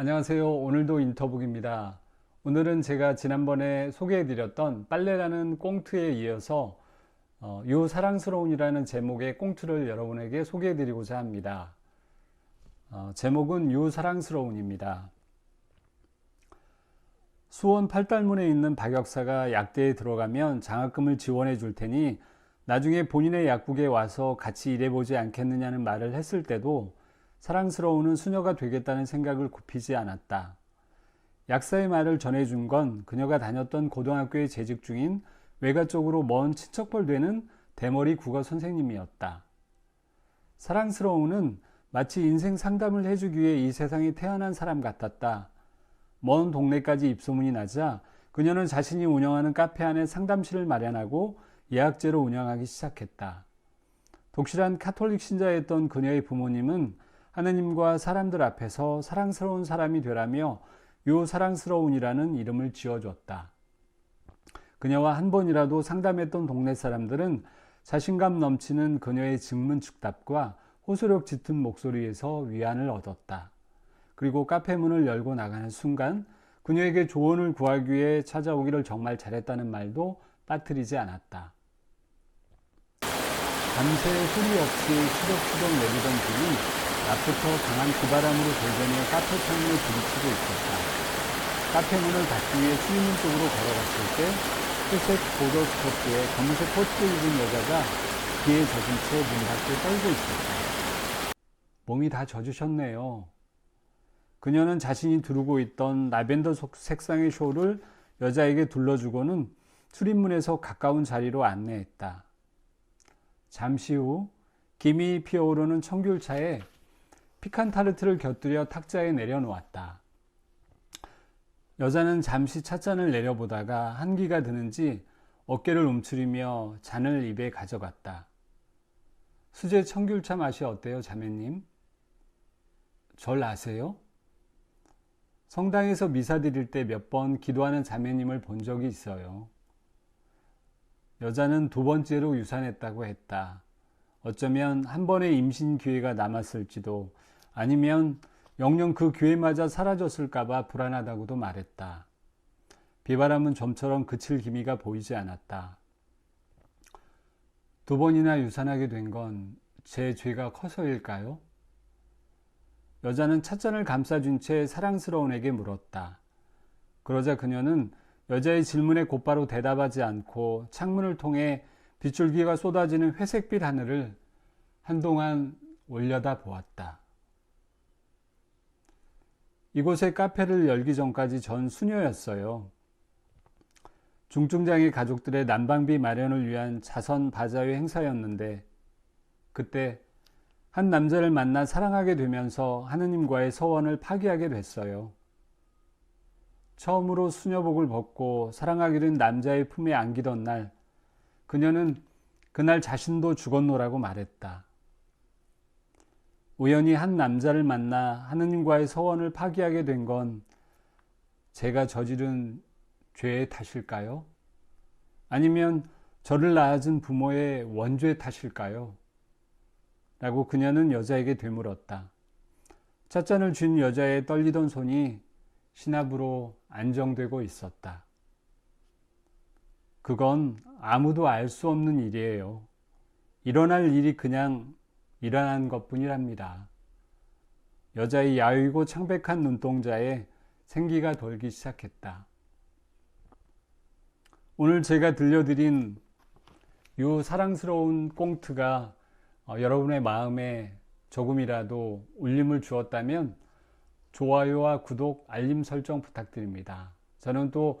안녕하세요. 오늘도 인터북입니다. 오늘은 제가 지난번에 소개해드렸던 빨래라는 꽁트에 이어서 어, 요 사랑스러운이라는 제목의 꽁트를 여러분에게 소개해드리고자 합니다. 어, 제목은 요 사랑스러운입니다. 수원 팔달문에 있는 박역사가 약대에 들어가면 장학금을 지원해 줄 테니 나중에 본인의 약국에 와서 같이 일해보지 않겠느냐는 말을 했을 때도 사랑스러우는 수녀가 되겠다는 생각을 굽히지 않았다. 약사의 말을 전해준 건 그녀가 다녔던 고등학교에 재직 중인 외가 쪽으로 먼 친척벌 되는 대머리 국어 선생님이었다. 사랑스러우는 마치 인생 상담을 해주기 위해 이 세상에 태어난 사람 같았다. 먼 동네까지 입소문이 나자 그녀는 자신이 운영하는 카페 안에 상담실을 마련하고 예약제로 운영하기 시작했다. 독실한 카톨릭 신자였던 그녀의 부모님은 하느님과 사람들 앞에서 사랑스러운 사람이 되라며 요 사랑스러운이라는 이름을 지어줬다. 그녀와 한 번이라도 상담했던 동네 사람들은 자신감 넘치는 그녀의 증문즉답과 호소력 짙은 목소리에서 위안을 얻었다. 그리고 카페 문을 열고 나가는 순간 그녀에게 조언을 구하기 위해 찾아오기를 정말 잘했다는 말도 빠뜨리지 않았다. 밤새 소리 없이 추적추적 내리던 비는 낮부터 강한 비바람으로 돌더니 카페 창문에 부딪히고 있었다. 카페 문을 닫기 위해 수리문 쪽으로 걸어갔을 때 회색 보더 스커트에 검은색 코트를 입은 여자가 비에 젖은 채 문 밖에 떨고 있었다. 몸이 다 젖으셨네요. 그녀는 자신이 두르고 있던 라벤더 색상의 쇼를 여자에게 둘러주고는 출입문에서 가까운 자리로 안내했다. 잠시 후 김이 피어오르는 청귤차에 피칸 타르트를 곁들여 탁자에 내려놓았다. 여자는 잠시 찻잔을 내려보다가 한기가 드는지 어깨를 움츠리며 잔을 입에 가져갔다. 수제 청귤차 맛이 어때요, 자매님? 절 아세요? 성당에서 미사 드릴 때 몇 번 기도하는 자매님을 본 적이 있어요. 여자는 두 번째로 유산했다고 했다. 어쩌면 한 번의 임신 기회가 남았을지도 아니면 영영 그 기회마저 사라졌을까봐 불안하다고도 말했다. 비바람은 좀처럼 그칠 기미가 보이지 않았다. 두 번이나 유산하게 된 건 제 죄가 커서일까요? 여자는 찻잔을 감싸준 채 사랑스러운 에게 물었다. 그러자 그녀는 여자의 질문에 곧바로 대답하지 않고 창문을 통해 빗줄기가 쏟아지는 회색빛 하늘을 한동안 올려다 보았다. 이곳에 카페를 열기 전까지 전 수녀였어요. 중증장애 가족들의 난방비 마련을 위한 자선 바자회 행사였는데 그때 한 남자를 만나 사랑하게 되면서 하느님과의 서원을 파기하게 됐어요. 처음으로 수녀복을 벗고 사랑하게 된 남자의 품에 안기던 날, 그녀는 그날 자신도 죽었노라고 말했다. 우연히 한 남자를 만나 하느님과의 서원을 파기하게 된 건 제가 저지른 죄의 탓일까요? 아니면 저를 낳아준 부모의 원죄 탓일까요? 라고 그녀는 여자에게 되물었다. 찻잔을 쥔 여자의 떨리던 손이 신압으로 안정되고 있었다. 그건 아무도 알 수 없는 일이에요. 일어날 일이 그냥 일어난 것 뿐이랍니다. 여자의 야위고 창백한 눈동자에 생기가 돌기 시작했다. 오늘 제가 들려드린 이 사랑스러운 꽁트가 어, 여러분의 마음에 조금이라도 울림을 주었다면 좋아요와 구독, 알림 설정 부탁드립니다. 저는 또